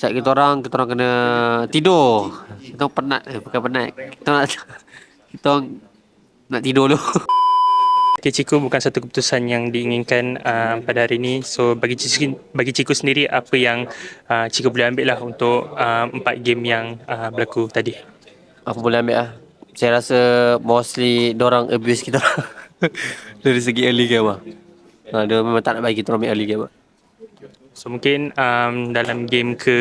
Saat kita orang, kita orang kena tidur. Kita orang penat, eh, bukan penat. Kita nak, kita orang nak tidur dulu. Okay, Ciku bukan satu keputusan yang diinginkan uh, pada hari ini. So bagi Ciku, bagi Ciku sendiri apa yang uh, Ciku boleh ambil lah untuk uh, empat game yang uh, berlaku tadi. Apa boleh ambil ah? Saya rasa mostly orang abuse kita dari segi early game ah. Ha, dia memang tak nak bagi kita orang ambil early game ah. So mungkin um, dalam game ke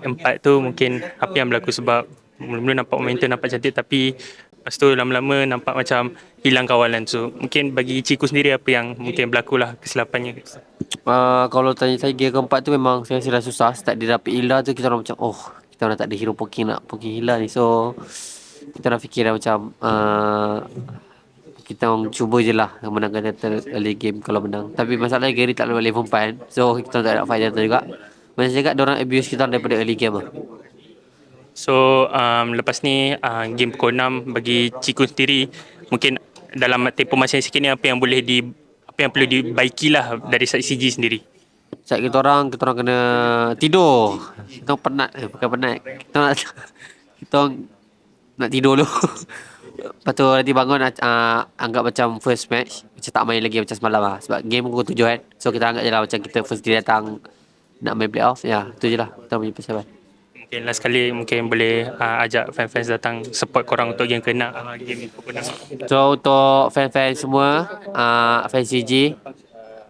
empat tu mungkin apa yang berlaku sebab mula-mula nampak momentum nampak cantik tapi lepas tu lama-lama nampak macam hilang kawalan. So mungkin bagi Ciku sendiri apa yang mungkin berlaku lah kesilapannya. Uh, kalau tanya saya game keempat tu memang saya rasa susah. Start dia dapat Ila tu kita orang macam oh kita orang tak ada hero poking nak poking Ila ni. So kita orang fikir macam uh, kita orang cuba je lah menangkan Delta early game kalau menang. Tapi masalahnya Gary tak level level 4 kan. So kita tak nak fight Delta juga. Macam cakap orang abuse kita daripada early game lah. So um, lepas ni uh, game pukul 6 bagi Ciku sendiri mungkin dalam tempoh masa yang sikit ni apa yang boleh di apa yang perlu dibaiki lah dari side CG sendiri. Saat kita orang, kita orang kena tidur. Kita orang penat, eh, bukan penat. Kita orang nak, kita orang nak tidur dulu. Lepas tu nanti bangun uh, anggap macam first match. Macam tak main lagi macam semalam lah. Sebab game pukul tujuh kan. So kita anggap je lah macam kita first day datang nak main playoff. Ya, tu je lah. Kita punya persiapan. Mungkin last kali mungkin boleh uh, ajak fans-fans datang support korang untuk game kena uh, game pukul 6. So untuk fan-fan semua, uh, fan CG,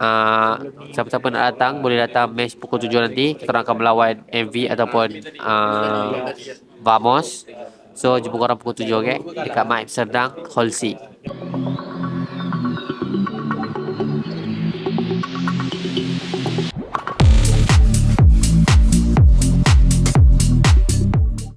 uh, siapa-siapa nak datang boleh datang match pukul 7 nanti. Kita akan melawan MV ataupun uh, Vamos. So jumpa korang pukul 7 okay? Dekat Maib Serdang Hall C